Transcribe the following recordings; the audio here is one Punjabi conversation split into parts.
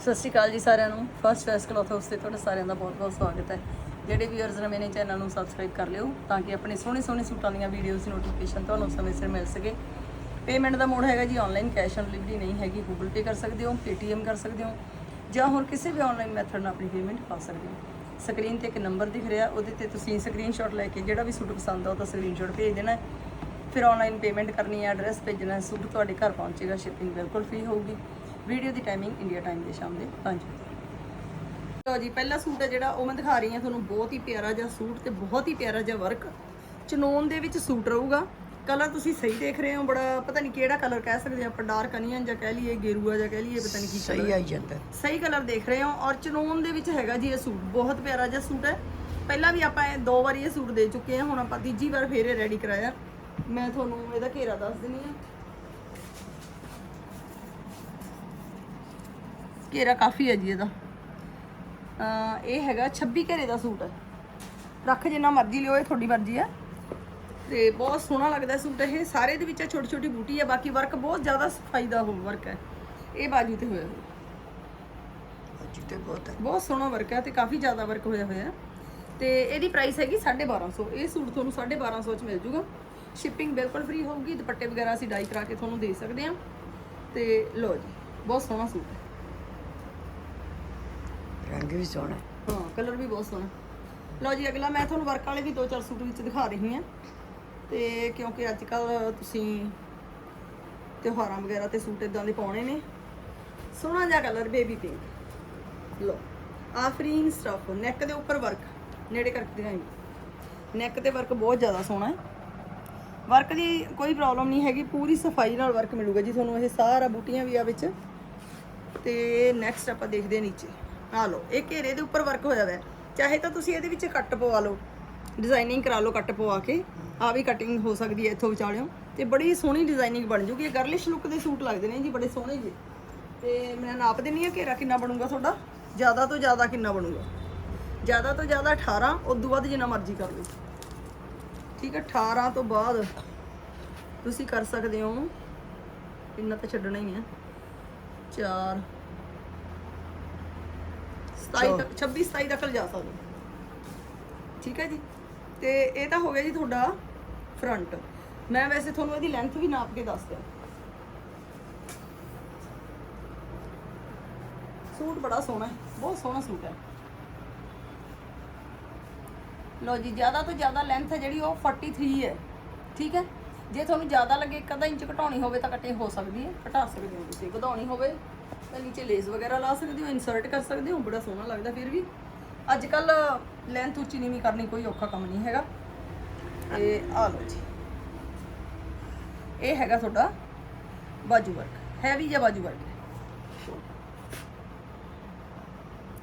ਸਤਿ ਸ਼੍ਰੀ ਅਕਾਲ ਜੀ ਸਾਰਿਆਂ ਨੂੰ। ਫਸਟ ਫੈਸ ਕਲੋਥ ਹਾਊਸ ਤੇ ਤੁਹਾਡਾ ਸਾਰਿਆਂ ਦਾ ਬਹੁਤ-ਬਹੁਤ ਸਵਾਗਤ ਹੈ। ਜਿਹੜੇ ਵੀਅਰਸ ਨੇ ਮੇਰੇ ਚੈਨਲ ਨੂੰ ਸਬਸਕ੍ਰਾਈਬ ਕਰ ਲਿਓ ਤਾਂ ਕਿ ਆਪਣੇ ਸੋਹਣੇ ਸੋਹਣੇ ਸੂਟਾਂ ਦੀਆਂ ਵੀਡੀਓਜ਼ ਦੀ ਨੋਟੀਫਿਕੇਸ਼ਨ ਤੁਹਾਨੂੰ ਸਮੇਂ ਸਿਰ ਮਿਲ ਸਕੇ। ਪੇਮੈਂਟ ਦਾ ਮੋਡ ਹੈਗਾ ਜੀ ਆਨਲਾਈਨ ਕੈਸ਼ ਔਨ ਡਿਲੀਵਰੀ ਨਹੀਂ ਹੈਗੀ ਗੂਗਲ ਪੇ ਕਰ ਸਕਦੇ ਹੋ ਪੇਟੀਐਮ ਕਰ ਸਕਦੇ ਹੋ ਜਾਂ ਹੋਰ ਕਿਸੇ ਵੀ ਆਨਲਾਈਨ ਮੈਥਡ ਨਾਲ ਆਪਣੀ ਪੇਮੈਂਟ ਪਾ ਸਕਦੇ ਹੋ। ਸਕਰੀਨ ਤੇ ਇੱਕ ਨੰਬਰ ਦਿਖ ਰਿਹਾ, ਉਹਦੇ ਤੇ ਤੁਸੀਂ ਸਕਰੀਨਸ਼ਾਟ ਲੈ ਕੇ ਜਿਹੜਾ ਵੀ ਸੂਟ ਪਸੰਦ ਆ, ਉਹਦਾ ਸਕਰੀਨਸ਼ਾਟ ਭੇਜ ਦੇਣਾ। ਫਿਰ ਆਨਲਾਈਨ ਪੇਮੈਂਟ ਕਰਨੀ ਹੈ ਐਡਰੈਸ ਭੇਜਣਾ ਸੂਟ ਤੁਹਾਡੇ ਘਰ ਪਹੁੰਚੇਗਾ ਸ਼ਿਪਿੰਗ ਬਿਲਕੁਲ ਫ੍ਰੀ ਹੋਊਗੀ। ਵੀਡੀਓ ਦੀ ਟਾਈਮਿੰਗ ਇੰਡੀਆ ਟਾਈਮ ਦੇ ਸ਼ਾਮ ਦੇ 5 ਵਜੇ। ਲੋ ਜੀ ਪਹਿਲਾ ਸੂਟ ਹੈ ਜਿਹੜਾ ਉਹ ਮੈਂ ਦਿਖਾ ਰਹੀ ਹਾਂ ਤੁਹਾਨੂੰ ਬਹੁਤ ਹੀ ਪਿਆਰਾ ਜਿਹਾ ਸੂਟ ਤੇ ਬਹੁਤ ਹੀ ਪਿਆਰਾ ਜਿਹਾ ਵਰਕ ਚਨੋਨ ਦੇ ਵਿੱਚ ਸੂਟ ਰਹੂਗਾ। ਕਲਰ ਤੁਸੀਂ ਸਹੀ ਦੇਖ ਰਹੇ ਹੋ ਬੜਾ ਪਤਾ ਨਹੀਂ ਕਿਹੜਾ ਕਲਰ ਕਹਿ ਸਕਦੇ ਆਪਾਂ ਡਾਰਕ ਅਨੀਅਨ ਜਾਂ ਕਹਿ ਲਈਏ ਗੇਰੂਆ ਜਾਂ ਕਹਿ ਲਈਏ ਪਤਾ ਨਹੀਂ ਕੀ ਸਹੀ ਆਈ ਜਾਂਦਾ। ਸਹੀ ਕਲਰ ਦੇਖ ਰਹੇ ਹੋ ਔਰ ਚਨੋਨ ਦੇ ਵਿੱਚ ਹੈਗਾ ਜੀ ਇਹ ਸੂਟ ਬਹੁਤ ਪਿਆਰਾ ਜਿਹਾ ਸੂਟ ਹੈ। ਪਹਿਲਾਂ ਵੀ ਆਪਾਂ ਇਹ ਦੋ ਵਾਰੀ ਇਹ ਸੂਟ ਦੇ ਚੁੱਕੇ ਹਾਂ ਹੁਣ ਆਪਾਂ ਤੀਜੀ ਵਾਰ ਫੇਰ ਇਹ ਰੈਡੀ ਕਰਾਇਆ। ਮੈਂ ਤੁਹਾਨੂੰ ਇਹਦਾ ਘੇਰਾ ਦੱਸ ਦਿੰਨੀ ਆ ਘੇਰਾ ਕਾਫੀ ਹੈ ਜੀ ਇਹਦਾ। ਇਹ ਹੈਗਾ 26 ਘੇਰੇ ਦਾ ਸੂਟ ਹੈ। ਰੱਖ ਜਿੰਨਾ ਮਰਜ਼ੀ ਲਿਓ ਇਹ ਤੁਹਾਡੀ ਮਰਜ਼ੀ ਹੈ। ਤੇ ਬਹੁਤ ਸੋਹਣਾ ਲੱਗਦਾ ਸੂਟ ਇਹ। ਸਾਰੇ ਦੇ ਵਿੱਚ ਛੋਟੀ ਛੋਟੀ ਬੂਟੀ ਹੈ ਬਾਕੀ ਵਰਕ ਬਹੁਤ ਜ਼ਿਆਦਾ ਸਫ਼ਾਈ ਦਾ ਹੋ ਵਰਕ ਹੈ। ਇਹ ਬਾਜੂ ਤੇ ਹੋਇਆ ਹੋਇਆ। ਤੇ ਬਹੁਤ ਹੈ। ਬਹੁਤ ਸੋਹਣਾ ਵਰਕ ਹੈ ਤੇ ਕਾਫੀ ਜ਼ਿਆਦਾ ਵਰਕ ਹੋਇਆ ਹੋਇਆ ਹੈ। ਤੇ ਇਹਦੀ ਪ੍ਰਾਈਸ ਹੈਗੀ 1250 ਇਹ ਸੂਟ ਤੁਹਾਨੂੰ 1250 ਚ ਮਿਲ ਜੂਗਾ। ਸ਼ਿਪਿੰਗ ਬਿਲਕੁਲ ਫ੍ਰੀ ਹੋਊਗੀ ਦੁਪੱਟੇ ਵਗੈਰਾ ਅਸੀਂ ਡਾਈ ਕਰਾ ਕੇ ਤੁਹਾਨੂੰ ਦੇ ਸਕਦੇ ਹਾਂ। ਤੇ ਲੋ ਜੀ ਬਹੁਤ ਸੋਹਣਾ ਸੂਟ ਹੈ। ਰੰਗ ਵੀ ਸੋਹਣਾ ਹੈ। ਹਾਂ ਕਲਰ ਵੀ ਬਹੁਤ ਸੋਹਣਾ ਲਓ ਜੀ, ਅਗਲਾ ਮੈਂ ਤੁਹਾਨੂੰ ਵਰਕ ਵਾਲੇ ਵੀ ਦੋ ਚਾਰ ਸੂਟ ਵਿੱਚ ਦਿਖਾ ਰਹੀ ਹਾਂ। ਤੇ ਕਿਉਂਕਿ ਅੱਜ ਕੱਲ ਤੁਸੀਂ ਤਿਉਹਾਰਾਂ ਵਗੈਰਾ ਤੇ ਸੂਟ ਇਦਾਂ ਦੇ ਪਾਉਣੇ ਨੇ। ਸੋਹਣਾ ਜਿਹਾ ਕਲਰ ਬੇਬੀ ਪਿੰਕ ਲਓ ਆਫਰੀਨ ਸਟਫ ਨੈਕ ਦੇ ਉੱਪਰ ਵਰਕ ਨੇੜੇ ਕਰਕੇ ਦਿਖਾਈ। ਨੈਕ ਤੇ ਵਰਕ ਬਹੁਤ ਜ਼ਿਆਦਾ ਸੋਹਣਾ ਹੈ। ਵਰਕ ਦੀ ਕੋਈ ਪ੍ਰੋਬਲਮ ਨਹੀਂ ਹੈਗੀ, ਪੂਰੀ ਸਫ਼ਾਈ ਨਾਲ ਵਰਕ ਮਿਲੂਗਾ ਜੀ ਤੁਹਾਨੂੰ, ਇਹ ਸਾਰਾ ਬੂਟੀਆਂ ਵੀ ਆ ਵਿੱਚ। ਤੇ ਨੈਕਸਟ ਆਪਾਂ ਦੇਖਦੇ ਹਾਂ ਨੀਚੇ। ਆ ਲਓ, ਇਹ ਘੇਰੇ ਦੇ ਉੱਪਰ ਵਰਕ ਹੋਇਆ ਹੋਇਆ ਹੈ। ਚਾਹੇ ਤਾਂ ਤੁਸੀਂ ਇਹਦੇ ਵਿੱਚ ਕੱਟ ਪਵਾ ਲਓ ਡਿਜ਼ਾਈਨਿੰਗ ਕਰਾ ਲਓ ਕੱਟ ਪਵਾ ਕੇ, ਆ ਵੀ ਕਟਿੰਗ ਹੋ ਸਕਦੀ ਹੈ ਇੱਥੋਂ ਵਿਚਾਲਿਓ। ਤੇ ਬੜੀ ਸੋਹਣੀ ਡਿਜ਼ਾਈਨਿੰਗ ਬਣ ਜੂਗੀ, ਇਹ ਗਰਲਿਸ਼ ਲੁੱਕ ਦੇ ਸੂਟ ਲੱਗਦੇ ਨੇ ਜੀ, ਬੜੇ ਸੋਹਣੇ ਜੀ। ਤੇ ਮੈਂ ਨਾਪ ਦਿੰਨੀ ਆ ਘੇਰਾ ਕਿੰਨਾ ਬਣੂਗਾ ਤੁਹਾਡਾ? ਜ਼ਿਆਦਾ ਤੋਂ ਜ਼ਿਆਦਾ ਕਿੰਨਾ ਬਣੂਗਾ? ਜ਼ਿਆਦਾ ਤੋਂ ਜ਼ਿਆਦਾ 18 ਉਦੋਂ ਬਾਅਦ ਜਿੰਨਾ ਮਰਜ਼ੀ ਕਰ ਲਓ। ਠੀਕ ਹੈ 18 ਤੋਂ ਬਾਅਦ ਤੁਸੀਂ ਕਰ ਸਕਦੇ ਹੋ, ਇੰਨਾ ਤਾਂ ਛੱਡਣਾ ਹੀ ਹੈ। 4 27 ਤੱਕ 26 27 ਤੱਕ ਜਾ ਸਕਦੇ। ਠੀਕ ਹੈ ਜੀ? ਤੇ ਇਹ ਤਾਂ ਹੋ ਗਿਆ ਜੀ ਤੁਹਾਡਾ ਫਰੰਟ ਮੈਂ ਵੈਸੇ ਤੁਹਾਨੂੰ ਇਹਦੀ ਲੈਂਥ ਵੀ ਨਾਪ ਕੇ ਦੱਸ ਦਿਆਂ। ਸੂਟ ਬੜਾ ਸੋਹਣਾ ਹੈ ਬਹੁਤ ਸੋਹਣਾ ਸੂਟ ਹੈ। ਲੋ ਜੀ ਜ਼ਿਆਦਾ ਤੋਂ ਜ਼ਿਆਦਾ ਲੈਂਥ ਹੈ ਜਿਹੜੀ ਉਹ 43 ਹੈ। ਠੀਕ ਹੈ? ਜੇ ਤੁਹਾਨੂੰ ਜ਼ਿਆਦਾ ਲੱਗੇ ਇੱਕ ਅੱਧਾ ਇੰਚ ਘਟਾਉਣੀ ਹੋਵੇ ਤਾਂ ਕਟਿੰਗ ਹੋ ਸਕਦੀ ਹੈ ਘਟਾ ਸਕਦੇ ਹੋ ਤੁਸੀਂ। ਵਧਾਉਣੀ ਹੋਵੇ ਤਾਂ ਨੀਚੇ ਲੇਸ ਵਗੈਰਾ ਲਾ ਸਕਦੇ ਹੋ ਇਨਸਰਟ ਕਰ ਸਕਦੇ ਹੋ ਬੜਾ ਸੋਹਣਾ ਲੱਗਦਾ ਫਿਰ ਵੀ। ਅੱਜ ਕੱਲ ਲੈਂਥ ਉੱਚੀ ਨੀਵੀਂ ਕਰਨੀ ਕੋਈ ਔਖਾ ਕੰਮ ਨਹੀਂ ਹੈਗਾ। ਤੇ ਆ ਲਓ ਜੀ। ਇਹ ਹੈਗਾ ਤੁਹਾਡਾ ਬਾਜੂ ਵਰਕ ਹੈਵੀ ਜਿਹਾ ਬਾਜੂ ਵਰਕ।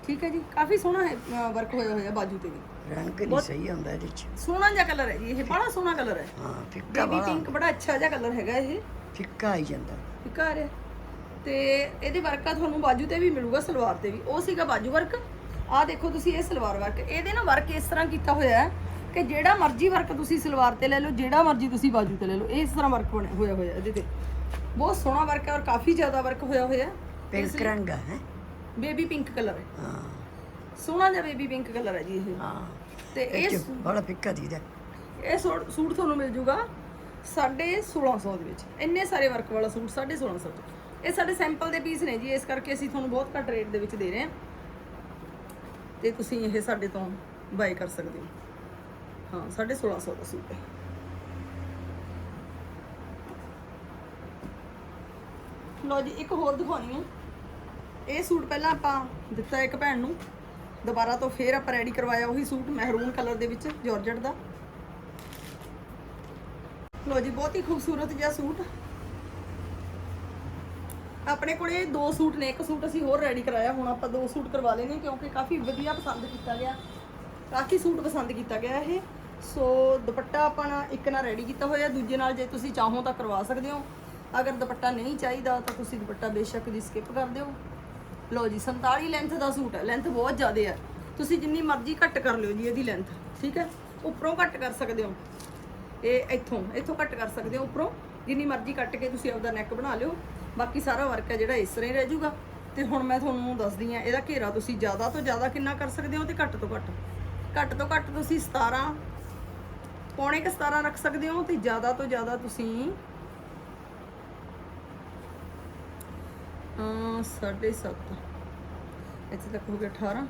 ਠੀਕ ਹੈ ਜੀ ਕਾਫੀ ਸੋਹਣਾ ਹੈ ਵਰਕ ਹੋਇਆ ਹੋਇਆ ਬਾਜੂ ਤੇ ਵੀ। ਰੰਗ ਨਹੀਂ ਸਹੀ ਹੁੰਦਾ ਇਹਦੇ ਚ। ਸੋਹਣਾ ਜਿਹਾ ਕਲਰ ਹੈ ਜੀ ਇਹ ਬੜਾ ਸੋਹਣਾ ਕਲਰ ਹੈ। ਹਾਂ ਫਿੱਕਾ ਬੇਬੀ ਵਾਲਾ। ਪਿੰਕ ਬੜਾ ਅੱਛਾ ਜਿਹਾ ਕਲਰ ਹੈਗਾ ਇਹ। ਫਿੱਕਾ ਆਈ ਜਾਂਦਾ। ਠੀਕ ਆ ਰਿਹਾ। ਤੇ ਇਹਦੇ ਵਰਕ ਆ ਤੁਹਾਨੂੰ ਬਾਜੂ ਤੇ ਵੀ ਮਿਲੂਗਾ ਸਲਵਾਰ ਤੇ ਵੀ। ਉਹ ਸੀਗਾ ਬਾਜੂ ਵਰਕ। ਆਹ ਦੇਖੋ ਤੁਸੀਂ ਇਹ ਸਲਵਾਰ ਵਰਕ। ਇਹਦੇ ਨਾਲ ਵਰਕ ਇਸ ਤਰ੍ਹਾਂ ਕੀਤਾ ਹੋਇਆ ਹੈ ਕਿ ਜਿਹੜਾ ਮਰਜ਼ੀ ਵਰਕ ਤੁਸੀਂ ਸਲਵਾਰ ਤੇ ਲੈ ਲਓ ਜਿਹੜਾ ਮਰਜ਼ੀ ਤੁਸੀਂ ਬਾਜੂ ਤੇ ਲੈ ਲਓ ਇਸ ਤਰ੍ਹਾਂ ਵਰਕ ਬਣਿਆ ਹੋਇਆ ਹੋਇਆ ਇਹਦੇ ਤੇ। ਬਹੁਤ ਸੋਹਣਾ ਵਰਕ ਹੈ ਔਰ ਕਾਫੀ ਜ਼ਿਆਦਾ ਵਰਕ ਹੋਇਆ ਹੋਇਆ ਪਿੰਕ ਰੰਗ ਹੈ? ਬੇਬੀ ਪਿੰਕ ਕਲਰ ਹੈ। ਹਾਂ। ਸੋਹਣਾ ਜਿਹਾ ਬੇਬੀ ਪਿੰਕ ਕਲਰ ਹੈ ਜੀ ਇਹ। ਹਾਂ। ਤੇ ਇਹ ਬੜਾ ਫਿੱਕਾ ਦੀਦਾ ਇਹ ਸੂਟ ਤੁਹਾਨੂੰ ਮਿਲ ਜੂਗਾ 1650 ਦੇ ਵਿੱਚ। ਇੰਨੇ ਸਾਰੇ ਵਰਕ ਵਾਲਾ ਸੂਟ 1650 ਚ ਇਹ ਸਾਡੇ ਸੈਂਪਲ ਦੇ ਪੀਸ ਨੇ ਜੀ, ਇਸ ਕਰਕੇ ਅਸੀਂ ਤੁਹਾਨੂੰ ਬਹੁਤ ਘੱਟ ਰੇਟ ਦੇ ਵਿੱਚ ਦੇ ਰਹੇ ਹਾਂ। ਤੇ ਤੁਸੀਂ ਇਹ ਸਾਡੇ ਤੋਂ ਬਾਈ ਕਰ ਸਕਦੇ ਹੋ। ਹਾਂ 1650 ਦਾ ਸੂਟ ਹੈ। ਲੋ ਜੀ, ਇੱਕ ਹੋਰ ਦਿਖਾਉਣੀ ਹੈ। ਇਹ ਸੂਟ ਪਹਿਲਾਂ ਆਪਾਂ ਦਿੱਤਾ ਇੱਕ ਭੈਣ ਨੂੰ। ਦੁਬਾਰਾ ਤੋਂ ਫੇਰ ਆਪਾਂ ਰੈਡੀ ਕਰਵਾਇਆ ਉਹੀ ਸੂਟ ਮਹਿਰੂਨ ਕਲਰ ਦੇ ਵਿੱਚ ਜਾਰਜਟ ਦਾ। ਲੋ ਜੀ, ਬਹੁਤ ਹੀ ਖੂਬਸੂਰਤ ਜਿਹਾ ਸੂਟ। ਆਪਣੇ ਕੋਲੇ ਦੋ ਸੂਟ ਨੇ, ਇੱਕ ਸੂਟ ਅਸੀਂ ਹੋਰ ਰੈਡੀ ਕਰਾਇਆ, ਹੁਣ ਆਪਾਂ ਦੋ ਸੂਟ ਕਰਵਾ ਲਏ ਨੇ ਕਿਉਂਕਿ ਕਾਫੀ ਵਧੀਆ ਪਸੰਦ ਕੀਤਾ ਗਿਆ। ਕਾਫੀ ਸੂਟ ਪਸੰਦ ਕੀਤਾ ਗਿਆ ਇਹ। ਸੋ ਦੁਪੱਟਾ ਆਪਾਂ ਨਾ ਇੱਕ ਨਾਲ ਰੈਡੀ ਕੀਤਾ ਹੋਇਆ, ਦੂਜੇ ਨਾਲ ਜੇ ਤੁਸੀਂ ਚਾਹੋ ਤਾਂ ਕਰਵਾ ਸਕਦੇ ਹੋ। ਅਗਰ ਦੁਪੱਟਾ ਨਹੀਂ ਚਾਹੀਦਾ ਤਾਂ ਤੁਸੀਂ ਦੁਪੱਟਾ ਬੇਸ਼ੱਕ ਦੀ ਸਕਿਪ ਕਰ ਦਿਓ। ਲਓ ਜੀ 47 ਲੈਂਥ ਦਾ ਸੂਟ ਹੈ ਲੈਂਥ ਬਹੁਤ ਜ਼ਿਆਦਾ ਹੈ। ਤੁਸੀਂ ਜਿੰਨੀ ਮਰਜ਼ੀ ਘੱਟ ਕਰ ਲਿਓ ਜੀ ਇਹਦੀ ਲੈਂਥ ਠੀਕ ਹੈ? ਉੱਪਰੋਂ ਘੱਟ ਕਰ ਸਕਦੇ ਹੋ। ਇਹ ਇੱਥੋਂ ਇੱਥੋਂ ਘੱਟ ਕਰ ਸਕਦੇ ਹੋ ਉੱਪਰੋਂ। ਜਿੰਨੀ ਮਰਜ਼ੀ ਕੱਟ ਕੇ ਤੁਸੀਂ ਆਪਦਾ ਨੈਕ ਬਣਾ ਲਿਓ। ਬਾਕੀ ਸਾਰਾ ਵਰਕ ਹੈ ਜਿਹੜਾ ਇਸ ਤਰ੍ਹਾਂ ਹੀ ਰਹਿ ਜਾਊਗਾ। ਤੇ ਹੁਣ ਮੈਂ ਤੁਹਾਨੂੰ ਦੱਸਦੀ ਆ ਇਹਦਾ ਘੇਰਾ ਤੁਸੀਂ ਜ਼ਿਆਦਾ ਤੋਂ ਜ਼ਿਆਦਾ ਕਿੰਨਾ ਕਰ ਸਕਦੇ ਹੋ ਤੇ ਘੱਟ ਤੋਂ ਘੱਟ। ਘੱਟ ਤੋਂ ਘੱਟ ਤੁਸੀਂ 17 ਪੌਣੇ ਕੁ 17 ਰੱਖ ਸਕਦੇ ਹੋ ਤੇ ਜ਼ਿਆਦਾ ਤੋਂ ਜ਼ਿਆਦਾ ਤੁਸੀਂ ਅ ਸਾਢੇ ਸੱਤ। ਇੱਥੇ ਤੱਕ ਹੋ ਗਿਆ 18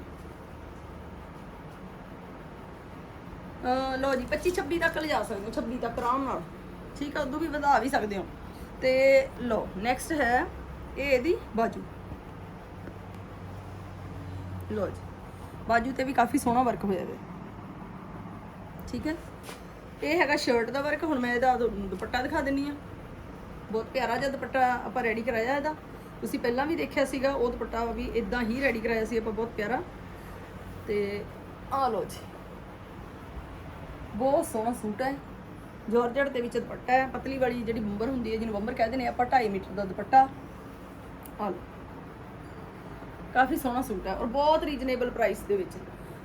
ਅ ਲੋ ਜੀ 25 26 ਤੱਕ ਲਿਜਾ ਸਕਦੇ ਹੋ 26 ਤੱਕ ਆਰਾਮ ਨਾਲ। ਠੀਕ ਆ, ਉਦੋਂ ਵੀ ਵਧਾ ਵੀ ਸਕਦੇ ਹੋ। ਤੇ ਲੋ ਨੈਕਸਟ ਹੈ ਇਹ ਇਹਦੀ ਬਾਜੂ। ਲੋ ਜੀ, ਬਾਜੂ ਤੇ ਵੀ ਕਾਫੀ ਸੋਹਣਾ ਵਰਕ ਹੋਇਆ ਹੈ ਠੀਕ ਹੈ? ਇਹ ਹੈਗਾ ਸ਼ਰਟ ਦਾ ਵਰਕ ਹੁਣ ਮੈਂ ਇਹਦਾ ਦੁ- ਦੁਪੱਟਾ ਦਿਖਾ ਦਿੰਨੀ ਆ ਬਹੁਤ ਪਿਆਰਾ ਜਿਹਾ ਦੁਪੱਟਾ ਆਪਾਂ ਰੈਡੀ ਕਰਾਇਆ ਇਹਦਾ। ਤੁਸੀਂ ਪਹਿਲਾਂ ਵੀ ਦੇਖਿਆ ਸੀਗਾ, ਉਹ ਦੁਪੱਟਾ ਵੀ ਇਦਾਂ ਹੀ ਰੈਡੀ ਕਰਾਇਆ ਸੀ ਆਪਾਂ, ਬਹੁਤ ਪਿਆਰਾ। ਤੇ ਆ ਲੋ ਜੀ। ਬਹੁਤ ਸੋਹਣਾ ਸੂਟ ਹੈ। ਜਾਰਜਟ ਦੇ ਵਿੱਚ ਦੁਪੱਟਾ ਹੈ, ਪਤਲੀ ਵਾਲੀ ਜਿਹੜੀ ਬੰਬਰ ਹੁੰਦੀ ਹੈ, ਜਿਹਨੂੰ ਬੰਬਰ ਕਹਿੰਦੇ ਨੇ, ਆਪਾਂ 2.5 ਮੀਟਰ ਦਾ ਦੁਪੱਟਾ। ਆ ਲਓ। ਕਾਫੀ ਸੋਹਣਾ ਸੂਟ ਹੈ ਔਰ ਬਹੁਤ ਰੀਜਨੇਬਲ ਪ੍ਰਾਈਸ ਦੇ ਵਿੱਚ।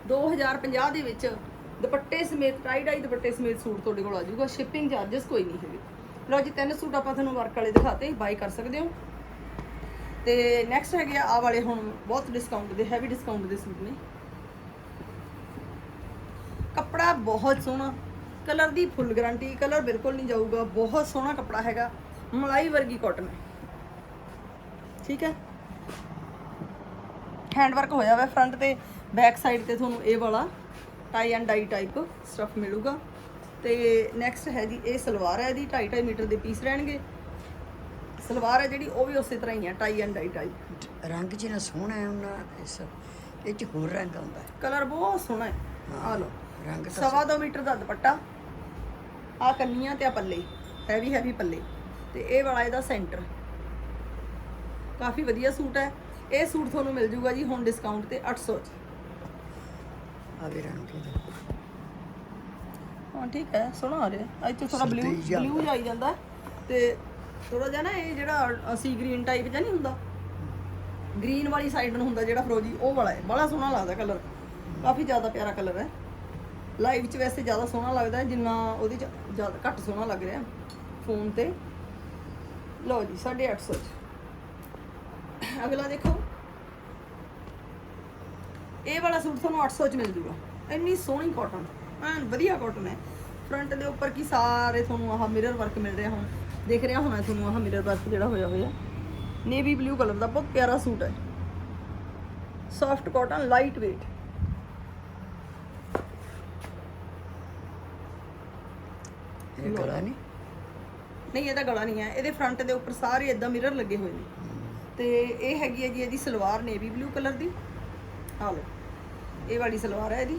2050 ਦੇ ਵਿੱਚ ਦੁਪੱਟੇ ਸਮੇਤ ਟਾਈ ਡਾਈ ਦੁਪੱਟੇ ਸਮੇਤ ਸੂਟ ਤੁਹਾਡੇ ਕੋਲ ਆ ਜਾਊਗਾ ਸ਼ਿਪਿੰਗ ਚਾਰजेस ਕੋਈ ਨਹੀਂ ਹੈਗੇ। ਲਓ ਜੀ, ਤਿੰਨ ਸੂਟ ਆਪਾਂ ਤੁਹਾਨੂੰ ਵਰਕ ਵਾਲੇ ਦਿਖਾਤੇ ਬਾਈ ਕਰ ਸਕਦੇ ਹੋ। ਤੇ ਨੈਕਸਟ ਹੈਗੇ ਆ, ਆਹ ਵਾਲੇ ਹੁਣ ਬਹੁਤ ਡਿਸਕਾਊਂਟ ਦੇ ਹੈਵੀ ਡਿਸਕਾਊਂਟ ਦੇ ਸੂਟ ਨੇ। ਕੱਪੜਾ ਬਹੁਤ ਸੋਹਣਾ ਕਲਰ ਦੀ ਫੁੱਲ ਗਾਰੰਟੀ ਕਲਰ ਬਿਲਕੁਲ ਨਹੀਂ ਜਾਊਗਾ ਬਹੁਤ ਸੋਹਣਾ ਕੱਪੜਾ ਹੈਗਾ ਮਲਾਈ ਵਰਗੀ ਕਾਟਨ ਹੈ। ਠੀਕ ਹੈ? ਹੈਂਡ ਵਰਕ ਹੋਇਆ ਹੋਇਆ ਫਰੰਟ ਤੇ ਬੈਕ ਸਾਈਡ ਤੇ ਤੁਹਾਨੂੰ ਇਹ ਵਾਲਾ tie and dye type stuff ਮਿਲੂਗਾ। ਤੇ ਨੈਕਸਟ ਹੈ ਜੀ ਇਹ ਸਲਵਾਰ ਹੈ ਇਹਦੀ 2.5 ਮੀਟਰ ਦੇ ਪੀਸ ਰਹਿਣਗੇ। ਸਲਵਾਰ ਹੈ ਜਿਹੜੀ ਉਹ ਵੀ ਉਸੇ ਤਰ੍ਹਾਂ ਹੀ ਹੈ ਟਾਈ ਐਂਡ ਡਾਈ ਟਾਈਪ ਰੰਗ ਜਿਹੜਾ ਸੋਹਣਾ ਹੈ ਉਹਨਾਂ ਇਸ ਇਹ ਚ ਹੋਰ ਰੰਗ ਆਉਂਦਾ ਹੈ। ਕਲਰ ਬਹੁਤ ਸੋਹਣਾ ਹੈ। ਆ ਲਓ। ਰੰਗ ਤਾਂ ਸਵਾ ਦੋ ਮੀਟਰ ਦਾ ਦੁਪੱਟਾ। ਆ ਕੰਨੀਆਂ ਤੇ ਆ ਪੱਲੇ ਹੈਵੀ ਹੈਵੀ ਪੱਲੇ। ਤੇ ਇਹ ਵਾਲਾ ਇਹਦਾ ਸੈਂਟਰ ਕਾਫੀ ਵਧੀਆ ਸੂਟ ਹੈ। ਇਹ ਸੂਟ ਤੁਹਾਨੂੰ ਮਿਲ ਜੂਗਾ ਜੀ ਹੁਣ ਡਿਸਕਾਊਂਟ ਤੇ 800 ਚ। ਆਵੇ ਰੰਗ ਇਹਦਾ ਹਾਂ ਠੀਕ ਹੈ ਸੋਹਣਾ ਆ ਰਿਹਾ। ਅੱਜ ਤੋਂ ਥੋੜਾ ਬਲੂ ਬਲੂ ਜਾਈ ਜਾਂਦਾ। ਤੇ ਥੋੜਾ ਜਿਹਾ ਨਾ ਇਹ ਜਿਹੜਾ ਸੀ ਗ੍ਰੀਨ ਟਾਈਪ ਜਿਹਾ ਨਹੀਂ ਹੁੰਦਾ? ਗ੍ਰੀਨ ਵਾਲੀ ਸਾਈਡ ਨੂੰ ਹੁੰਦਾ ਜਿਹੜਾ ਫਰੋਜੀ ਉਹ ਵਾਲਾ ਹੈ। ਬੜਾ ਸੋਹਣਾ ਲੱਗਦਾ ਕਲਰ ਕਾਫੀ ਜ਼ਿਆਦਾ ਪਿਆਰਾ ਕਲਰ ਹੈ। ਲਾਈਵ 'ਚ ਵੈਸੇ ਜ਼ਿਆਦਾ ਸੋਹਣਾ ਲੱਗਦਾ ਜਿੰਨਾ ਉਹਦੇ 'ਚ ਜ਼ਿਆਦਾ ਘੱਟ ਸੋਹਣਾ ਲੱਗ ਰਿਹਾ ਫੋਨ ਤੇ। ਲਓ ਜੀ 850 ਚ। ਅਗਲਾ ਦੇਖੋ। ਇਹ ਵਾਲਾ ਸੂਟ ਤੁਹਾਨੂੰ 800 ਚ ਮਿਲ ਜੂਗਾ। ਇੰਨੀ ਸੋਹਣੀ ਕਾਟਨ ਐਨ ਵਧੀਆ ਕਾਟਨ ਹੈ। ਫਰੰਟ ਦੇ ਉੱਪਰ ਕੀ ਸਾਰੇ ਤੁਹਾਨੂੰ ਆਹ ਮਿਰਰ ਵਰਕ ਮਿਲ ਰਿਹਾ ਹੁਣ। ਦੇਖ ਰਿਹਾ ਹੋਣਾ ਤੁਹਾਨੂੰ ਆਹ ਮਿਰਰ ਵਰਕ ਜਿਹੜਾ ਹੋਇਆ ਹੋਇਆ। ਨੇਵੀ ਬਲੂ ਕਲਰ ਦਾ ਬਹੁਤ ਪਿਆਰਾ ਸੂਟ ਹੈ। ਸੌਫਟ ਕਾਟਨ ਲਾਈਟ weight ਇਹ ਗਲਾ ਨਹੀਂ। ਨਹੀਂ ਇਹਦਾ ਗਲਾ ਨਹੀਂ ਹੈ। ਇਹਦੇ ਫਰੰਟ ਦੇ ਉੱਪਰ ਸਾਰੇ ਇਦਾਂ ਮਿਰਰ ਲੱਗੇ ਹੋਏ ਨੇ। ਤੇ ਇਹ ਹੈਗੀ ਹੈ ਜੀ ਇਹਦੀ ਸਲਵਾਰ ਨੇਵੀ ਬਲੂ ਕਲਰ ਦੀ। ਆ ਲਓ ਇਹ ਵਾਲੀ ਸਲਵਾਰ ਹੈ ਇਹਦੀ।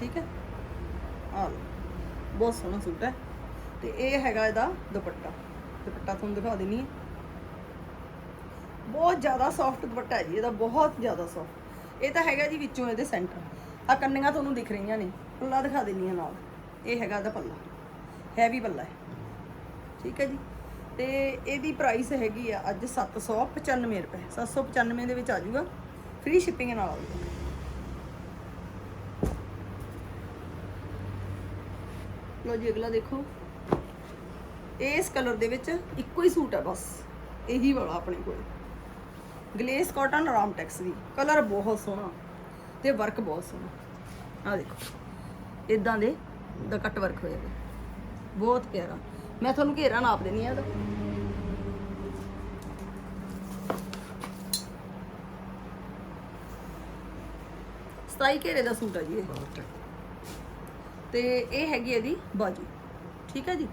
ਠੀਕ ਹੈ? ਆ ਲਓ ਬਹੁਤ ਸੋਹਣਾ ਸੂਟ ਹੈ। ਤੇ ਇਹ ਹੈਗਾ ਇਹਦਾ ਦੁਪੱਟਾ। ਦੁਪੱਟਾ ਤੁਹਾਨੂੰ ਦਿਖਾ ਦਿੰਨੀ ਹੈ। ਬਹੁਤ ਜ਼ਿਆਦਾ ਸੌਫਟ ਦੁਪੱਟਾ ਹੈ ਜੀ ਇਹਦਾ ਬਹੁਤ ਜ਼ਿਆਦਾ ਸੌਫਟ ਇਹ ਤਾਂ ਹੈਗਾ ਜੀ ਵਿੱਚੋਂ ਇਹਦੇ ਸੈਂਟਰ ਆ ਕੰਨੀਆਂ ਤੁਹਾਨੂੰ ਦਿਖ ਰਹੀਆਂ ਨੇ। ਪੱਲਾ ਦਿਖਾ ਦਿੰਨੀ ਆ ਨਾਲ। ਇਹ ਹੈਗਾ ਇਹਦਾ ਪੱਲਾ। ਹੈਵੀ ਪੱਲਾ ਹੈ। ਠੀਕ ਹੈ ਜੀ। ਤੇ ਇਹਦੀ ਪ੍ਰਾਈਸ ਹੈਗੀ ਆ ਅੱਜ 795 ਰੁਪਏ। 795 ਦੇ ਵਿੱਚ ਆ ਜਾਊਗਾ। ਫ੍ਰੀ ਸ਼ਿਪਿੰਗ ਨਾਲ ਆਊਗਾ। ਲੋ ਜੀ, ਅਗਲਾ ਦੇਖੋ। ਇਸ ਕਲਰ ਦੇ ਵਿੱਚ ਇੱਕੋ ਹੀ ਸੂਟ ਹੈ ਬਸ। ਇਹੀ ਵਾਲਾ ਆਪਣੇ ਕੋਲ। ਗਲੇਸ ਕਾਟਨ ਰਾਮਟੈਕਸ ਦੀ। ਕਲਰ ਬਹੁਤ ਸੋਹਣਾ। ਤੇ ਵਰਕ ਬਹੁਤ ਸੋਹਣਾ। ਆ ਦੇਖੋ। ਇਦਾਂ ਦੇ ਦਾ ਕੱਟ ਵਰਕ ਹੋਇਆ ਬਹੁਤ ਪਿਆਰਾ। ਮੈਂ ਤੁਹਾਨੂੰ ਘੇਰਾ ਨਾਪ ਦੇਣੀ ਆ ਇਹਦਾ। ਸਤਾਈ ਘੇਰੇ ਦਾ ਸੂਟ ਆ ਜੀ ਇਹ। ਤੇ ਇਹ ਹੈਗੀ ਇਹਦੀ ਬਾਜੂ। ਠੀਕ ਹੈ ਜੀ?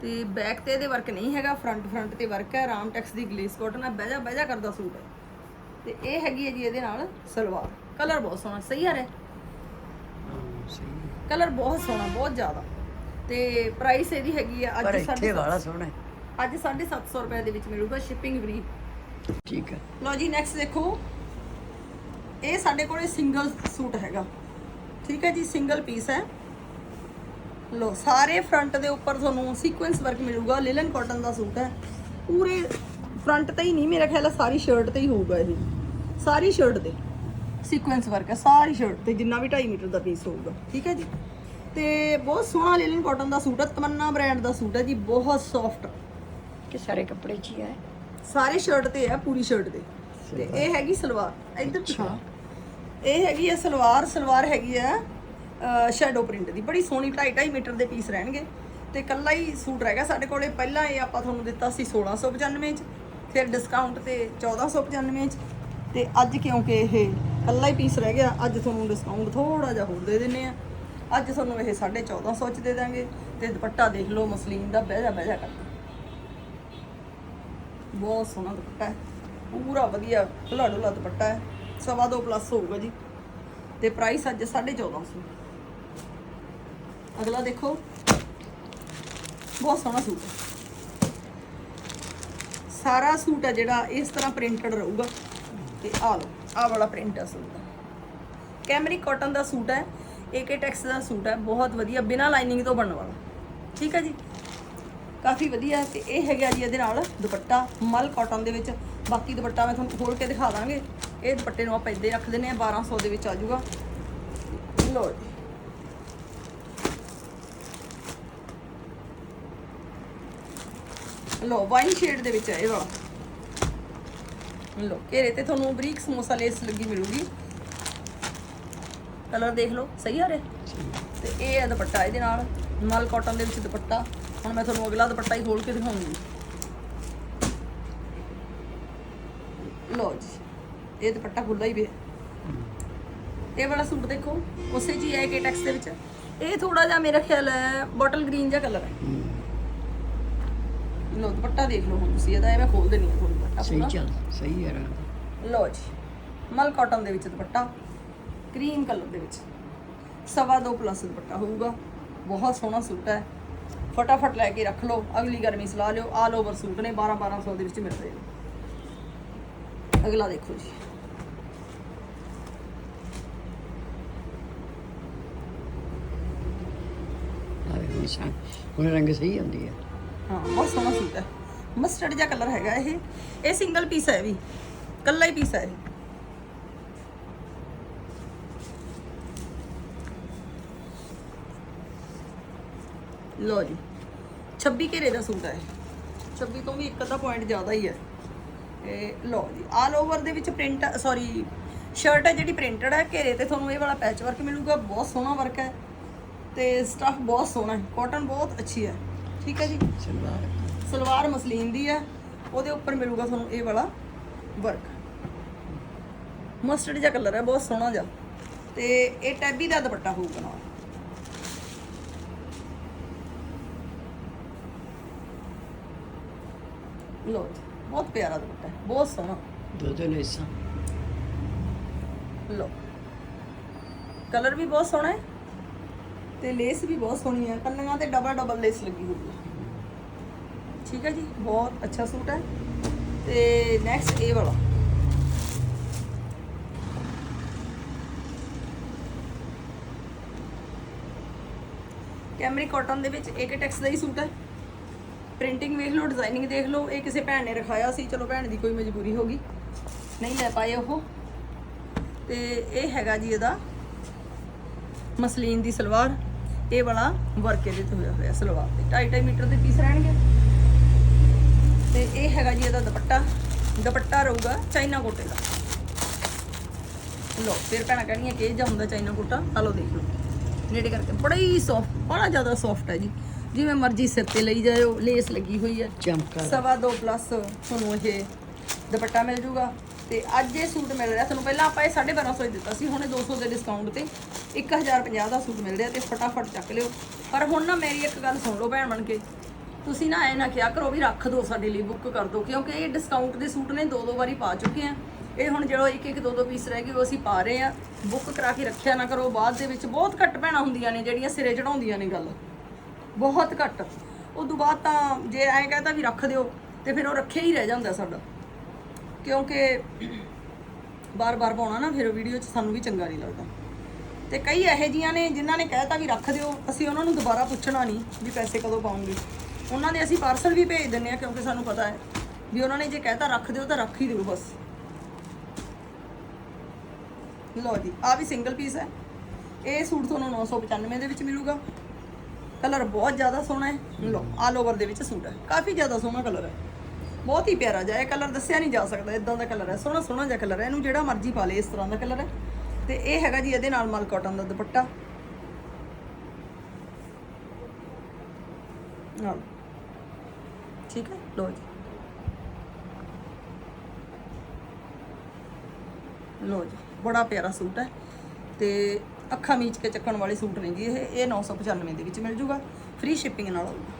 ਤੇ ਬੈਕ ਤੇ ਇਹਦੇ ਵਰਕ ਨਹੀਂ ਹੈਗਾ ਫਰੰਟ ਫਰੰਟ ਤੇ ਵਰਕ ਹੈ ਰਾਮ ਟੈਕਸ ਦੀ ਗਲੇਸ ਕਾਟਨ ਹੈ ਬਹਿਜਾ ਬਹਿਜਾ ਕਰਦਾ ਸੂਟ। ਹੈ ਤੇ ਇਹ ਹੈਗੀ ਹੈ ਜੀ ਇਹਦੇ ਨਾਲ ਸਲਵਾਰ। ਕਲਰ ਬਹੁਤ ਸੋਹਣਾ ਸਹੀ ਆ ਰਿਹਾ। ਕਲਰ ਬਹੁਤ ਸੋਹਣਾ ਬਹੁਤ ਜ਼ਿਆਦਾ। ਤੇ ਪ੍ਰਾਈਸ ਇਹਦੀ ਹੈਗੀ ਆ ਪਰ ਅੱਜ ਇੱਥੇ ਸਾਢੇ ਵਾਲਾ ਸੋਹਣਾ ਹੈ। ਅੱਜ 750 ਰੁਪਏ ਦੇ ਵਿੱਚ ਮਿਲੂਗਾ ਸ਼ਿਪਿੰਗ ਫ੍ਰੀ ਠੀਕ ਹੈ। ਲਓ ਜੀ ਨੈਕਸਟ ਦੇਖੋ। ਇਹ ਸਾਡੇ ਕੋਲੇ ਸਿੰਗਲ ਸੂਟ ਹੈਗਾ। ਠੀਕ ਹੈ ਜੀ ਸਿੰਗਲ ਪੀਸ ਹੈ। ਲੋ ਸਾਰੇ ਫਰੰਟ ਦੇ ਉੱਪਰ ਤੁਹਾਨੂੰ ਸੀਕੁਐਂਸ ਵਰਕ ਮਿਲੂਗਾ। ਲਿਲਨ ਕਾਟਨ ਦਾ ਸੂਟ ਹੈ। ਪੂਰੇ ਫਰੰਟ ਤੇ ਹੀ ਨਹੀਂ ਮੇਰਾ ਖਿਆਲ ਹੈ ਸਾਰੀ ਸ਼ਰਟ ਤੇ ਹੀ ਹੋਊਗਾ ਇਹ। ਸਾਰੀ ਸ਼ਰਟ ਤੇ। ਸੀਕੁਐਂਸ ਵਰਕ ਹੈ ਸਾਰੀ ਸ਼ਰਟ ਤੇ ਜਿੰਨਾ ਵੀ 2.5 ਮੀਟਰ ਦਾ ਪੀਸ ਹੋਊਗਾ ਠੀਕ ਹੈ ਜੀ? ਤੇ ਬਹੁਤ ਸੋਹਣਾ ਲਿਲਨ ਕਾਟਨ ਦਾ ਸੂਟ ਹੈ ਤਮੰਨਾ ਬ੍ਰਾਂਡ ਦਾ ਸੂਟ ਹੈ ਜੀ ਬਹੁਤ ਸੌਫਟ ਕਿ ਸਾਰੇ ਕੱਪੜੇ 'ਚ ਹੀ ਹੈ। ਸਾਰੇ ਸ਼ਰਟ ਤੇ ਆ ਪੂਰੀ ਸ਼ਰਟ ਤੇ। ਤੇ ਇਹ ਹੈਗੀ ਸਲਵਾਰ ਇੱਧਰ ਦਿਖਾ। ਇਹ ਹੈਗੀ ਆ ਸਲਵਾਰ ਸਲਵਾਰ ਹੈਗੀ ਆ ਸ਼ੈਡੋ ਪ੍ਰਿੰਟ ਦੀ। ਬੜੀ ਸੋਹਣੀ 2.5 ਮੀਟਰ ਦੇ ਪੀਸ ਰਹਿਣਗੇ। ਤੇ ਕੱਲਾ ਹੀ ਸੂਟ ਰਹਿ ਗਿਆ ਸਾਡੇ ਕੋਲੇ। ਪਹਿਲਾਂ ਇਹ ਆਪਾਂ ਤੁਹਾਨੂੰ ਦਿੱਤਾ ਸੀ 1695 ਚ ਫਿਰ ਡਿਸਕਾਊਂਟ ਤੇ 1495 ਚ। ਤੇ ਅੱਜ ਕਿਉਂਕਿ ਇਹ ਕੱਲਾ ਹੀ ਪੀਸ ਰਹਿ ਗਿਆ। ਅੱਜ ਤੁਹਾਨੂੰ ਡਿਸਕਾਊਂਟ ਥੋੜਾ ਜਿਹਾ ਹੋਰ ਦੇ ਦਿੰਨੇ ਆ ਅੱਜ ਤੁਹਾਨੂੰ ਇਹ 1450 ਚ ਦੇ ਦਾਂਗੇ ਤੇ ਦੁਪੱਟਾ ਦੇਖ ਲਓ, ਮਸਲੀਨ ਦਾ ਬਹਿ ਜਾ ਬਹਿ ਜਾ ਕਰ। ਬਹੁਤ ਸੋਹਣਾ ਦੁਪੱਟਾ ਹੈ। ਪੂਰਾ ਵਧੀਆ ਢੁਲਾ ਢੁਲਾ ਦੁਪੱਟਾ ਹੈ। ਸਵਾ ਦੋ ਪਲੱਸ ਹੋਊਗਾ ਜੀ। ਤੇ ਪ੍ਰਾਈਸ ਅੱਜ 1450 ਅਗਲਾ ਦੇਖੋ। ਬਹੁਤ ਸੋਹਣਾ ਸੂਟ ਹੈ। ਸਾਰਾ ਸੂਟ ਹੈ ਜਿਹੜਾ ਇਸ ਤਰ੍ਹਾਂ ਪ੍ਰਿੰਟਡ ਰਹੂਗਾ। ਤੇ ਆ ਲਓ। ਆ ਵਾਲਾ ਪ੍ਰਿੰਟ ਹੈ ਸੂਟ ਦਾ। ਕੈਮਰੀ ਕਾਟਨ ਦਾ ਸੂਟ ਹੈ ਏਕੇ ਟੈਕਸ ਦਾ ਸੂਟ ਹੈ, ਬਹੁਤ ਵਧੀਆ, ਬਿਨਾਂ ਲਾਈਨਿੰਗ ਤੋਂ ਬਣਨ ਵਾਲਾ। ਠੀਕ ਹੈ ਜੀ? ਕਾਫੀ ਵਧੀਆ ਤੇ ਇਹ ਹੈਗਾ ਜੀ ਇਹਦੇ ਨਾਲ ਦੁਪੱਟਾ, ਮਲ ਕਾਟਨ ਦੇ ਵਿੱਚ। ਬਾਕੀ ਦੁਪੱਟਾ ਮੈਂ ਤੁਹਾਨੂੰ ਖੋਲ ਕੇ ਦਿਖਾ ਦਾਂਗੇ। ਇਹ ਦੁਪੱਟੇ ਨੂੰ ਆਪਾਂ ਇੱਦਾਂ ਹੀ ਰੱਖ ਦਿੰਦੇ ਆ 1200 ਦੇ ਵਿੱਚ ਆ ਜਾਊਗਾ। ਲੋ ਜੀ। ਲੋ ਵਾਈਨ ਸ਼ੇਡ ਦੇ ਵਿੱਚ ਹੈ ਇਹ ਵਾਲਾ। ਲੋ ਘੇਰੇ ਤੇ ਤੁਹਾਨੂੰ ਬਰੀਕ ਸਮੋਸਾ ਲੇਸ ਲੱਗੀ ਮਿਲੂਗੀ। ਕਲਰ ਦੇਖ ਲਓ, ਸਹੀ ਆ ਰਿਹਾ? ਤੇ ਇਹ ਹੈ ਦੁਪੱਟਾ ਇਹਦੇ ਨਾਲ ਮਲ ਕਾਟਨ ਦੇ ਵਿੱਚ ਦੁਪੱਟਾ। ਹੁਣ ਮੈਂ ਤੁਹਾਨੂੰ ਅਗਲਾ ਦੁਪੱਟਾ ਹੀ ਖੋਲ ਕੇ ਦਿਖਾਉਂਗੀ। ਲੋ ਜੀ, ਇਹ ਦੁਪੱਟਾ ਖੁੱਲਾ ਹੀ ਪਿਆ। ਇਹ ਵਾਲਾ ਸੂਟ ਦੇਖੋ, ਉਸੇ ਜੀ ਹੈ ਕਿ ਟੈਕਸ ਦੇ ਵਿੱਚ। ਇਹ ਥੋੜਾ ਜਿਹਾ ਮੇਰਾ ਖਿਆਲ ਹੈ, ਬੋਟਲ ਗ੍ਰੀਨ ਜਿਹਾ ਕਲਰ ਹੈ। ਲੋ ਦੁਪੱਟਾ ਦੇਖ ਲਓ ਹੁਣ ਤੁਸੀਂ, ਇਹਦਾ ਇਹ ਮੈਂ ਖੋਲ ਦੇਣੀ ਹੈ ਤੁਹਾਨੂੰ ਸਹੀ ਚੱਲ ਸਹੀ ਹੈ ਰੰਗ ਲੋ ਜੀ ਮਲ ਕਾਟਨ ਦੇ ਵਿੱਚ ਦੁਪੱਟਾ ਕਰੀਮ ਕਲਰ ਦੇ ਵਿੱਚ। ਸਵਾ ਦੋ ਪਲੱਸ ਦੁਪੱਟਾ ਹੋਊਗਾ। ਬਹੁਤ ਸੋਹਣਾ ਸੂਟ ਹੈ। ਫਟਾਫਟ ਲੈ ਕੇ ਰੱਖ ਲਓ ਅਗਲੀ ਗਰਮੀ ਸਲਾ ਲਿਓ। ਆਲ ਓਵਰ ਸੂਟ ਨੇ 12 1200 ਦੇ ਵਿੱਚ ਮਿਲਦੇ ਨੇ। ਅਗਲਾ ਦੇਖੋ ਜੀ। ਆਵੇ ਹੁਣ ਸਾਂ ਹੁਣ ਰੰਗ ਸਹੀ ਹੁੰਦੀ ਹੈ ਹਾਂ ਬਹੁਤ ਸੋਹਣਾ ਸੂਟ ਹੈ। ਮਸਟਰਡ ਜਿਹਾ ਕਲਰ ਹੈਗਾ ਇਹ। ਇਹ ਸਿੰਗਲ ਪੀਸ ਹੈ ਵੀ। ਕੱਲਾ ਹੀ ਪੀਸ ਹੈ ਇਹ। ਲੋ ਜੀ। 26 ਘੇਰੇ ਦਾ ਸੂਟ ਹੈ ਇਹ। 26 ਤੋਂ ਵੀ ਇੱਕ ਅੱਧਾ ਪੁਆਇੰਟ ਜ਼ਿਆਦਾ ਹੀ ਹੈ। ਇਹ ਲੋ ਜੀ ਆਲ ਓਵਰ ਦੇ ਵਿੱਚ ਪ੍ਰਿੰਟ ਸੌਰੀ ਸ਼ਰਟ ਹੈ ਜਿਹੜੀ ਪ੍ਰਿੰਟਡ ਹੈ, ਘੇਰੇ ਤੇ ਤੁਹਾਨੂੰ ਇਹ ਵਾਲਾ ਪੈਚ ਵਰਕ ਮਿਲੂਗਾ। ਬਹੁਤ ਸੋਹਣਾ ਵਰਕ ਹੈ। ਤੇ ਸਟਫ ਬਹੁਤ ਸੋਹਣਾ ਹੈ। ਕਾਟਨ ਬਹੁਤ ਅੱਛੀ ਹੈ। ਠੀਕ ਹੈ ਜੀ? ਸਲਵਾਰ ਮਸਲੀਨ ਦੀ ਹੈ ਉਹਦੇ ਉੱਪਰ ਮਿਲੂਗਾ ਤੁਹਾਨੂੰ ਇਹ ਵਾਲਾ ਵਰਕ ਮਸਟਰਡ ਜਿਹਾ ਕਲਰ ਹੈ ਬਹੁਤ ਸੋਹਣਾ ਜਿਹਾ। ਤੇ ਇਹ ਟੈਬੀ ਦਾ ਦੁਪੱਟਾ ਹੋਊਗਾ ਨਾਲ। ਲੋ ਬਹੁਤ ਪਿਆਰਾ ਦੁਪੱਟਾ ਹੈ ਬਹੁਤ ਸੋਹਣਾ। ਦੋ ਦੋ ਲੇਸਾਂ। ਲੋ ਕਲਰ ਵੀ ਬਹੁਤ ਸੋਹਣਾ ਹੈ ਤੇ ਲੇਸ ਵੀ ਬਹੁਤ ਸੋਹਣੀ ਹੈ ਕੰਨਾਂ ਤੇ ਡਬਲ ਡਬਲ ਲੇਸ ਲੱਗੀ ਹੋਈ ਹੈ। ਠੀਕ ਹੈ ਜੀ, ਬਹੁਤ ਅੱਛਾ ਸੂਟ ਹੈ। ਤੇ ਨੈਕਸਟ ਇਹ ਵਾਲਾ। ਕੈਮਰੀ ਕਾਟਨ ਦੇ ਵਿੱਚ ਇੱਕ ਟੈਕਸ ਦਾ ਹੀ ਸੂਟ ਹੈ। ਪ੍ਰਿੰਟਿੰਗ ਵੇਖ ਲਓ ਡਿਜ਼ਾਈਨਿੰਗ ਦੇਖ ਲਓ, ਇਹ ਕਿਸੇ ਭੈਣ ਨੇ ਰਖਾਇਆ ਸੀ, ਚਲੋ ਭੈਣ ਦੀ ਕੋਈ ਮਜਬੂਰੀ ਹੋ ਗਈ। ਨਹੀਂ ਲੈ ਪਾਏ ਉਹ। ਤੇ ਇਹ ਹੈਗਾ ਜੀ ਇਹਦਾ ਮਸਲੀਨ ਦੀ ਸਲਵਾਰ। ਇਹ ਵਾਲਾ ਵਰਕ ਇਹਦੇ ਤੇ ਹੋਇਆ ਹੋਇਆ ਸਲਵਾਰ ਤੇ। 2.5 ਮੀਟਰ ਦੇ ਪੀਸ ਰਹਿਣਗੇ। ਤੇ ਇਹ ਹੈਗਾ ਜੀ ਇਹਦਾ ਦੁਪੱਟਾ। ਦੁਪੱਟਾ ਰਹੂਗਾ ਚਾਈਨਾ ਕੋਟੇ ਦਾ। ਲੋ ਫਿਰ ਭੈਣਾਂ ਕਹਿਣੀਆਂ ਕਿ ਇਹ ਜਾਂ ਹੁੰਦਾ ਚਾਈਨਾ ਕੋਟਾ। ਆ ਲਓ ਦੇਖ ਲਓ। ਨੇੜੇ ਕਰਕੇ ਬੜਾ ਹੀ ਸੌਫਟ ਬੜਾ ਜ਼ਿਆਦਾ ਸੌਫਟ ਹੈ ਜੀ। ਜਿਵੇਂ ਮਰਜ਼ੀ ਸਿਰ ਤੇ ਲਈ ਜਾਇਓ ਲੇਸ ਲੱਗੀ ਹੋਈ ਹੈ। ਚਮਕਾ ਸਵਾ ਦੋ ਪਲੱਸ ਤੁਹਾਨੂੰ ਇਹ ਦੁਪੱਟਾ ਮਿਲ ਜੂਗਾ। ਤੇ ਅੱਜ ਇਹ ਸੂਟ ਮਿਲ ਰਿਹਾ ਤੁਹਾਨੂੰ ਪਹਿਲਾਂ ਆਪਾਂ ਇਹ 1250 ਹੀ ਦਿੱਤਾ ਸੀ ਹੁਣ ਇਹ 200 ਦੇ ਡਿਸਕਾਊਂਟ ਤੇ 1050 ਦਾ ਸੂਟ ਮਿਲ ਰਿਹਾ ਤੇ ਫਟਾਫਟ ਚੱਕ ਲਿਓ। ਪਰ ਹੁਣ ਨਾ ਮੇਰੀ ਇੱਕ ਗੱਲ ਸੁਣ ਲਓ ਭੈਣ ਬਣ ਕੇ। ਤੁਸੀਂ ਨਾ ਐ ਨਾ ਕਿਹਾ ਕਰੋ ਵੀ ਰੱਖ ਦਿਓ ਸਾਡੇ ਲਈ ਬੁੱਕ ਕਰ ਦਿਓ ਕਿਉਂਕਿ ਇਹ ਡਿਸਕਾਊਂਟ ਦੇ ਸੂਟ ਨੇ ਦੋ ਦੋ ਵਾਰੀ ਪਾ ਚੁੱਕੇ ਆ। ਇਹ ਹੁਣ ਜਿਹੜਾ ਇੱਕ ਇੱਕ ਦੋ ਦੋ ਪੀਸ ਰਹਿ ਗਏ, ਉਹ ਅਸੀਂ ਪਾ ਰਹੇ ਆ। ਬੁੱਕ ਕਰਾ ਕੇ ਰੱਖਿਆ ਨਾ ਕਰੋ, ਬਾਅਦ ਦੇ ਵਿੱਚ ਬਹੁਤ ਘੱਟ ਭੈਣਾਂ ਹੁੰਦੀਆਂ ਨੇ, ਜਿਹੜੀਆਂ ਸਿਰੇ ਚੜਾਉਂਦੀਆਂ ਨੇ ਗੱਲ। ਬਹੁਤ ਘੱਟ। ਉਦੋਂ ਬਾਅਦ ਤਾਂ ਜੇ ਐਂ ਕਹਤਾ ਵੀ ਰੱਖ ਦਿਓ, ਤੇ ਫਿਰ ਉਹ ਰੱਖਿਆ ਹੀ ਰਹਿ ਜਾਂਦਾ ਸਾਡਾ। ਕਿਉਂਕਿ ਬਾਰ-ਬਾਰ ਪਾਉਣਾ ਨਾ, ਫਿਰ ਵੀਡੀਓ 'ਚ ਸਾਨੂੰ ਵੀ ਚੰਗਾ ਨਹੀਂ ਲੱਗਦਾ। ਤੇ ਕਈ ਇਹੋ ਜੀਆਂ ਨੇ, ਜਿਨ੍ਹਾਂ ਨੇ ਕਹਿਤਾ ਵੀ ਰੱਖ ਦਿਓ, ਅਸੀਂ ਉਹਨਾਂ ਨੂੰ ਦੁਬਾਰਾ ਪੁੱਛਣਾ ਨਹੀਂ ਵੀ ਪੈਸੇ ਕਦੋਂ ਪਾਉਂਗੇ ਉਹਨਾਂ ਦੇ ਅਸੀਂ ਪਾਰਸਲ ਵੀ ਭੇਜ ਦਿੰਨੇ ਆ ਕਿਉਂਕਿ ਸਾਨੂੰ ਪਤਾ ਹੈ ਵੀ ਉਹਨਾਂ ਨੇ ਜੇ ਕਹਿਤਾ ਰੱਖ ਦਿਓ ਤਾਂ ਰੱਖ ਹੀ ਦਿਓ ਬਸ। ਲਓ ਜੀ ਆ ਵੀ ਸਿੰਗਲ ਪੀਸ ਹੈ। ਇਹ ਸੂਟ ਤੁਹਾਨੂੰ 995 ਦੇ ਵਿੱਚ ਮਿਲੂਗਾ। ਕਲਰ ਬਹੁਤ ਜ਼ਿਆਦਾ ਸੋਹਣਾ ਹੈ। ਲੋ ਆਲ ਓਵਰ ਦੇ ਵਿੱਚ ਸੂਟ ਹੈ। ਕਾਫੀ ਜ਼ਿਆਦਾ ਸੋਹਣਾ ਕਲਰ ਹੈ। ਬਹੁਤ ਹੀ ਪਿਆਰਾ ਜਿਹਾ ਇਹ ਕਲਰ ਦੱਸਿਆ ਨਹੀਂ ਜਾ ਸਕਦਾ ਇਦਾਂ ਦਾ ਕਲਰ ਹੈ। ਸੋਹਣਾ ਸੋਹਣਾ ਜਿਹਾ ਕਲਰ ਹੈ। ਇਹਨੂੰ ਜਿਹੜਾ ਮਰਜ਼ੀ ਪਾ ਲੇ, ਇਸ ਤਰ੍ਹਾਂ ਦਾ ਕਲਰ ਹੈ। ਤੇ ਇਹ ਹੈਗਾ ਜੀ ਇਹਦੇ ਨਾਲ ਮਲ ਕਾਟਨ ਦਾ ਦੁਪੱਟਾ। ਨਾਲ ਠੀਕ ਹੈ? ਲੋ ਜੀ। ਲੋ ਜੀ, ਬੜਾ ਪਿਆਰਾ ਸੂਟ ਹੈ ਤੇ ਅੱਖਾਂ ਮੀਚ ਕੇ ਚੱਕਣ ਵਾਲੇ ਸੂਟ ਨੇ ਜੀ ਇਹ ਇਹ 995 ਦੇ ਵਿੱਚ ਮਿਲ ਜੂਗਾ। ਫ੍ਰੀ ਸ਼ਿਪਿੰਗ ਨਾਲ ਆਊਗਾ